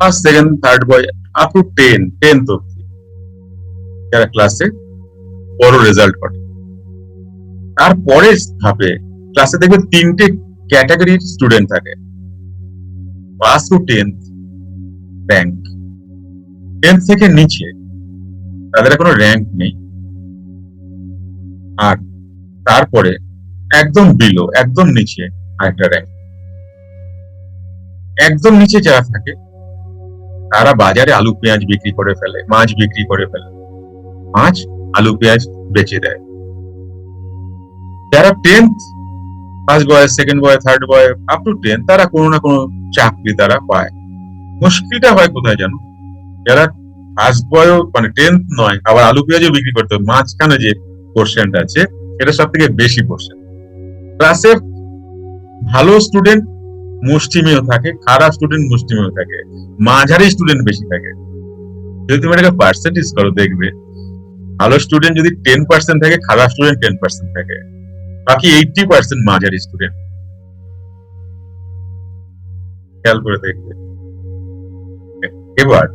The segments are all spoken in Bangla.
First second third boy up to ten tenth অব্দি যারা ক্লাসে বড় রেজাল্ট করে। তারপরে ধাপে ক্লাসে দেখবে তিনটে ক্যাটাগরির স্টুডেন্ট থাকে। Class to tenth rank tenth থেকে নিচে তাদের কোনো র্যাঙ্ক নেই। আর তারপরে একদম বিলো একদম নিচে আরেকটা র্যাঙ্ক একদম নিচে যারা থাকে তারা বাজারে আলু, পেঁয়াজ বিক্রি করে ফেলে, মাছ বিক্রি করে ফেলে। মাছ, আলু, পেঁয়াজ বেচে দেয়। যারা tenth first boy second boy third boy up to ten তারা কোনো না কোনো চাকরি তারা পায়। মুশকিলটা হয় কোথায় জানো? যারা ফার্স্ট বয় মানে টেন্থ নয়, আবার আলু, পেঁয়াজও বিক্রি করতে হবে। মাঝখানে যে পোর্শনটা আছে এটা সব থেকে বেশি পোর্শন ক্লাসে ভালো স্টুডেন্ট মুষ্টিমেয় থাকে খারাপ স্টুডেন্ট মুষ্টিমেয় থাকে? মাঝারি স্টুডেন্ট বেশি থাকে। যদি তুমি এটাকে পার্সেন্টেজ করো, দেখবে ভালো স্টুডেন্ট যদি টেন পার্সেন্ট থাকে, খারাপ স্টুডেন্ট টেন পার্সেন্ট থাকে। বাকি এইটটি পার্সেন্ট মাঝারি স্টুডেন্ট খেয়াল করে দেখবে। এবার,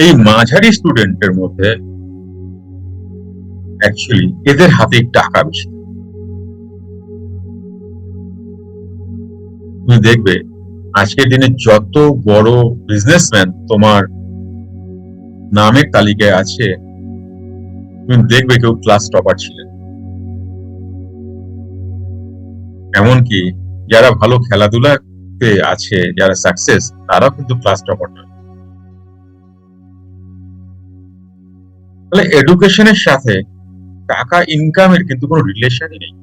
এই মাঝারি স্টুডেন্টের মধ্যে অ্যাকচুয়ালি এদের হাতে টাকা বেশি। তুমি দেখবে, আজকের দিনে যত বড় বিজনেসম্যান তোমার নামের তালিকায় আছে, তুমি দেখবে কেউ ক্লাস টপার ছিলেন এমনকি যারা ভালো খেলাধুলাতে আছে, যারা সাকসেস তারাও কিন্তু ক্লাস টপার নয়। তাহলে এডুকেশনের সাথে টাকা ইনকামের কিন্তু কোনো রিলেশনই নেই।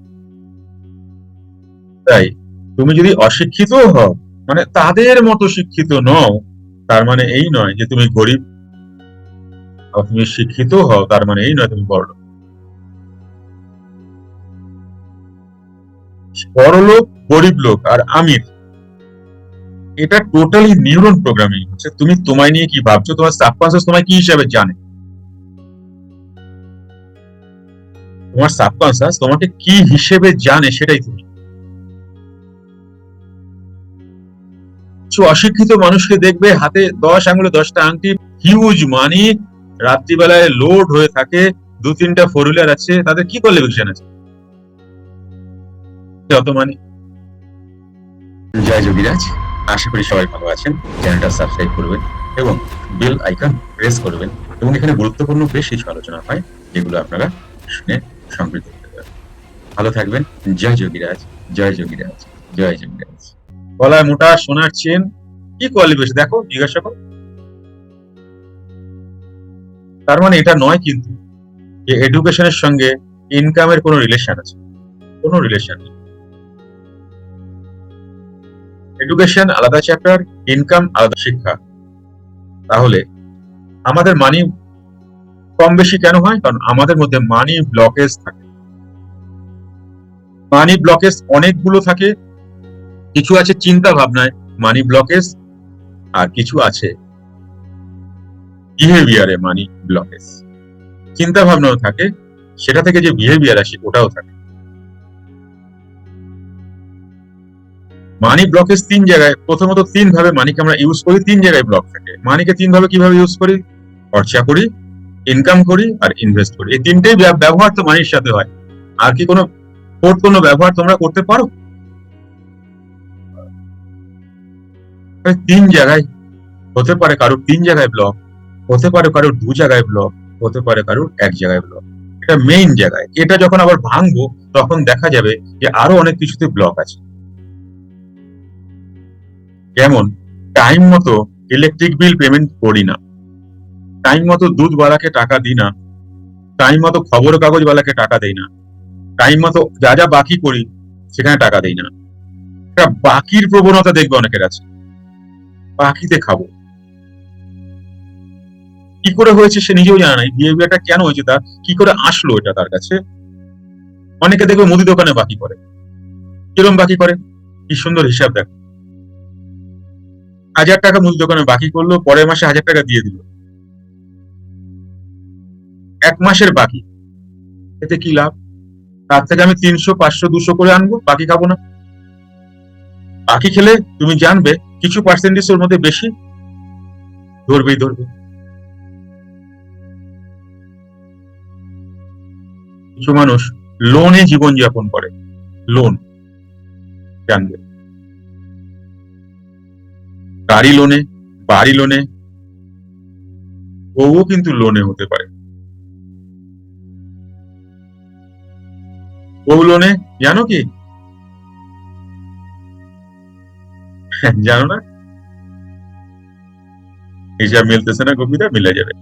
তাই তুমি যদি অশিক্ষিত হও মানে তাদের মতো শিক্ষিত নও, তার মানে এই নয় যে তুমি গরিব। তুমি শিক্ষিত হও, তার মানে এই নয় তুমি বড়। লোক। বড় লোক গরিব লোক আর আমির। এটা টোটালি নিউরন প্রোগ্রামিং হচ্ছে। তুমি তোমায় নিয়ে কি ভাবছ? তোমার সাবকনসিয়াস তোমায় কি হিসাবে জানে? তোমার সাবকনসিয়াস তোমাকে কি হিসেবে জানে সেটাই তুমি। কিছু অশিক্ষিত মানুষকে দেখবে, হাতে দশ আঙুলে দশটা আংটি হিউজ মানি রাত্রিবেলায় লোড হয়ে থাকে, দু তিনটা ফোর হুইলার আছে, তাদের কি কোয়ালিফিকেশন আছে? অত মানি জয় যোগীরাজ, আশা করি সবাই ভালো আছেন। চ্যানেলটা সাবস্ক্রাইব করবেন এবং বেল আইকন প্রেস করবেন এবং এখানে গুরুত্বপূর্ণ বেশ কিছু আলোচনা হয়, যেগুলো আপনারা শুনে পারেন। ভালো থাকবেন। জয় যোগীরাজ জয় যোগীরাজ জয় যোগীরাজ। গলায় মোটা সোনার চেন, কি কোয়ালিফিকেশন দেখো, জিজ্ঞাসা করো। তার মানে এটা নয় কিন্তু যে এডুকেশনের সঙ্গে ইনকামের কোনো রিলেশন আছে। কোনো রিলেশন নেই। এডুকেশন আলাদা চ্যাপ্টার ইনকাম আলাদা শিক্ষা। তাহলে আমাদের মানি কম বেশি কেন হয়? কারণ আমাদের মধ্যে মানি ব্লকেজ থাকে। মানি ব্লকেজ অনেকগুলো থাকে। কিছু আছে চিন্তা ভাবনায় মানি ব্লকেজ, আর কিছু আছে বিহেভিয়ারে মানি ব্লকেজ। চিন্তা ভাবনাও থাকে, সেটা থেকে যে বিহেভিয়ার আসে, ওটাও থাকে। মানি ব্লকেজ তিন জায়গায়, প্রথমত তিন ভাবে মানিকে আমরা ইউজ করি, তিন জায়গায় ব্লক থাকে। মানিকে তিন ভাবে কীভাবে ইউজ করি? খরচা করি ইনকাম করি, আর ইনভেস্ট করি। এই তিনটেই ব্যবহার তো মানির সাথে হয়। আর কি কোনো ফোর্থ কোনো ব্যবহার তোমরা করতে পারো? তিন জায়গায় হতে পারে কারোর তিন জায়গায় ব্লক হতে পারে কারোর দু জায়গায় ব্লক হতে পারে কারোর এক জায়গায় ব্লক এটা মেইন জায়গায়। এটা যখন আবার ভাঙবো, তখন দেখা যাবে যে আরও অনেক কিছুতে ব্লক আছে। যেমন টাইম মতো ইলেকট্রিক বিল পেমেন্ট করি না। টাইম মতো দুধ দুধওয়ালাকে টাকা দিই না। টাইম মতো খবর কাগজওয়ালাকে টাকা দেই না। টাইম মতো যা যা বাকি করি, সেখানে টাকা দেই না। একটা বাকির প্রবণতা দেখবে অনেকের আছে। বাকিতে খাব। কি করে হয়েছে সে নিজেও জানে না। বিহেভিয়ারটা কেন হয়েছে তার? কি করে আসলো এটা তার কাছে? অনেকে দেখবে মুদি দোকানে বাকি করে। কিরম বাকি করে? কি সুন্দর হিসাব দেখো। হাজার টাকা মুদি দোকানে বাকি করল, পরের মাসে হাজার টাকা দিয়ে দিল। এক মাসের বাকি। এতে কি লাভ? তার থেকে আমি তিনশো, পাঁচশো, দুশো করে আনব, বাকি খাব না। বাকি খেলে তুমি জানবে কিছু পার্সেন্টেজ ওর মধ্যে বেশি। ধরবেই ধরবে কিছু মানুষ লোনে জীবনযাপন করে। লোন জানবে। গাড়ি লোনে বাড়ি লোনে বউও কিন্তু লোনে হতে পারে। বউ লোনে জানো কি? জানো না? হিসাব মিলতেছে না কবিতা, মিলে যাবে।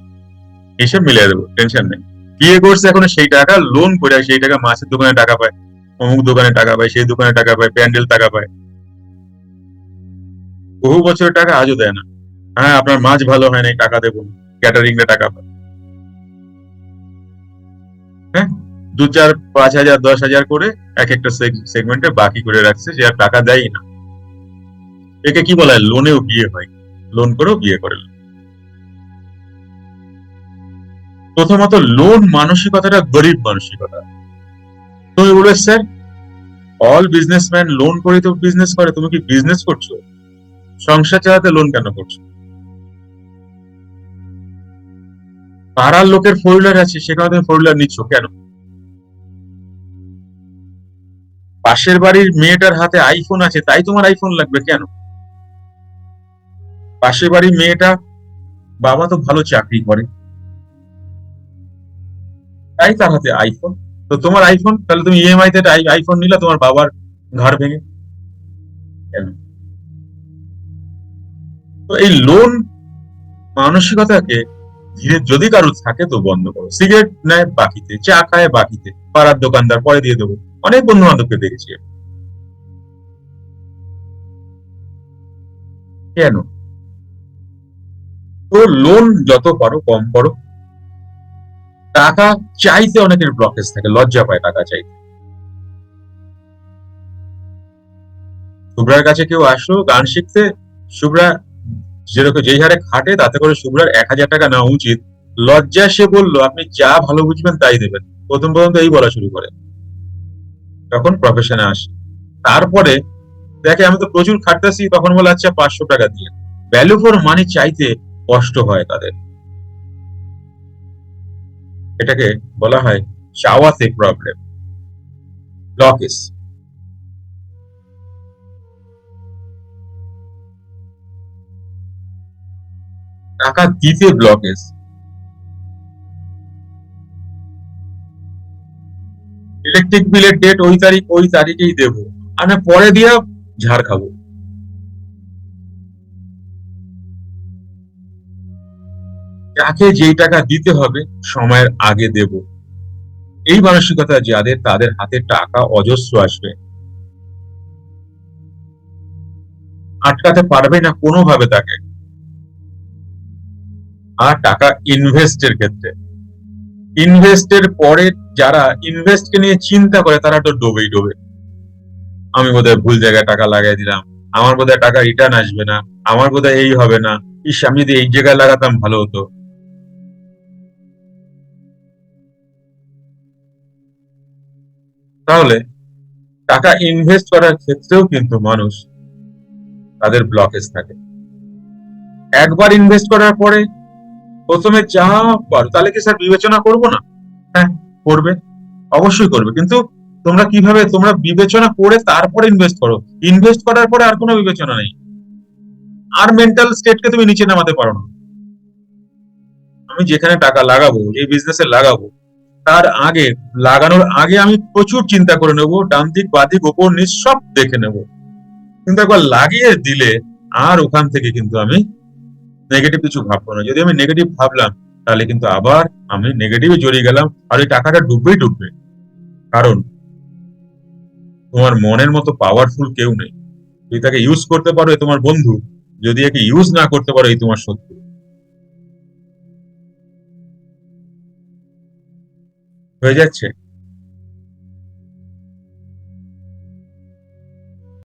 হিসাব মিলে দেবো টেনশন নেই। বিয়ে করছে এখন সেই টাকা লোন করে সেই টাকা মাছের দোকানে টাকা পায়, অমুক দোকানে টাকা পায়, সেই দোকানে টাকা পায়, প্যান্ডেল টাকা পায়। বহু বছরের টাকা আজও দেয় না। হ্যাঁ আপনার মাছ ভালো হয় নাই, টাকা দেবো ক্যাটারিং এ টাকা পায়। হ্যাঁ দু চার, পাঁচ হাজার, দশ হাজার করে এক একটা সেগমেন্টে বাকি করে রাখছে যে আর টাকা দেয়ই না। একে কি বলা? হয় লোনেও বিয়ে হয়। লোন করেও বিয়ে করে। প্রথমত লোন মানসিকতাটা গরিব মানসিকতা। তুমি বলবে, স্যার অল বিজনেসম্যান লোন করে তো বিজনেস করে, তুমি কি বিজনেস করছ? সংসার চালাতে লোন কেন করছ? পাড়ার লোকের ফোর হুইলার আছে সেখানে তুমি ফোর হুইলার নিচ্ছ, কেন? পাশের বাড়ির মেয়েটার হাতে আইফোন আছে, তাই তোমার আইফোন লাগবে কেন? পাশের বাড়ির মেয়েটা বাবা তো ভালো চাকরি করে। তাই তার হাতে আইফোন তো তোমার আইফোন তাহলে তুমি ইএমআই তে আইফোন নিলে তোমার বাবার ঘর ভেঙে। তো এই লোন মানসিকতাকে ধীরে যদি কারও থাকে তো বন্ধ করো। সিগারেট নেয় বাকিতে, চা খায় বাকিতে, পাড়ার দোকানদার পরে দিয়ে দেবো। অনেক বন্ধু বান্ধবকে দেখেছি কেন? তো লোন যত পারো, কম করো টাকা চাইতে অনেকের ব্লকেজ থাকে, লজ্জা পায় টাকা চাইতে। শুভ্রার কাছে কেউ আসলো, গান শিখতে, শুভ্রা যেরকম যেই হারে খাটে, তাতে করে শুভ্রার এক হাজার টাকা নেওয়া উচিত। লজ্জা সে বলল, আপনি যা ভালো বুঝবেন, তাই দেবেন। প্রথম প্রথম তো এই বলা শুরু করে। তখন প্রফেশনে আসে। তারপরে দেখে, আমি তো প্রচুর খাটতেছি। তখন বলে আচ্ছা পাঁচশো টাকা দিয়ে। ভ্যালু ফর মানি চাইতে কষ্ট হয় তাদের। এটাকে বলা হয় চাওয়াতে প্রবলেম ব্লকেজ টাকা দিতে ব্লকেজ ইলেকট্রিক বিলের ডেট ওই তারিখ, ওই তারিখেই দেব। আমি পরে দিয়ে ঝাড় খাব। যাকে যেই টাকা দিতে হবে, সময়ের আগে দেব। এই মানসিকতা যাদের, তাদের হাতে টাকা অজস্র আসবে। আটকাতে পারবে না কোনোভাবে তাকে। আর টাকা ইনভেস্টের ক্ষেত্রে। ইনভেস্টের পরে যারা ইনভেস্টকে নিয়ে চিন্তা করে, তারা তো ডোবেই ডোবে। আমি বোধহয় ভুল জায়গায় টাকা লাগাই দিলাম। আমার বোধহয় টাকা রিটার্ন আসবে না। আমার বোধহয় এই হবে না। ইস, আমি যদি এই জায়গায় লাগাতাম ভালো হতো। তাহলে টাকা ইনভেস্ট করার ক্ষেত্রেও কিন্তু মানুষ তাদের ব্লকেজ থাকে। একবার ইনভেস্ট করার পরে প্রথমে যা পারো, তাহলে কি স্যার বিবেচনা করব না? হ্যাঁ করবে। অবশ্যই করবে। কিন্তু তোমরা কীভাবে, তোমরা বিবেচনা করে তারপরে ইনভেস্ট করো। ইনভেস্ট করার পরে আর কোনো বিবেচনা নেই। আর মেন্টাল স্টেটকে তুমি নিচে নামাতে পারো না। আমি যেখানে টাকা লাগাবো, যে বিজনেসে লাগাবো তার আগে, লাগানোর আগে আমি প্রচুর চিন্তা করে নেব, ডান দিক বাদিক ওপর নিচ, সব দেখে নেব। কিন্তু একবার লাগিয়ে দিলে আর ওখান থেকে কিন্তু আমি নেগেটিভ কিছু ভাববো না। যদি আমি নেগেটিভ ভাবলাম, তাহলে কিন্তু আবার আমি নেগেটিভে জড়িয়ে গেলাম আর ওই টাকাটা ডুববেই ডুববে। কারণ তোমার মনের মতো পাওয়ারফুল কেউ নেই। তুমি তাকে ইউজ করতে পারো তোমার বন্ধু। যদি একে ইউজ না করতে পারো, এই তোমার শত্রু। হয়ে যাচ্ছে?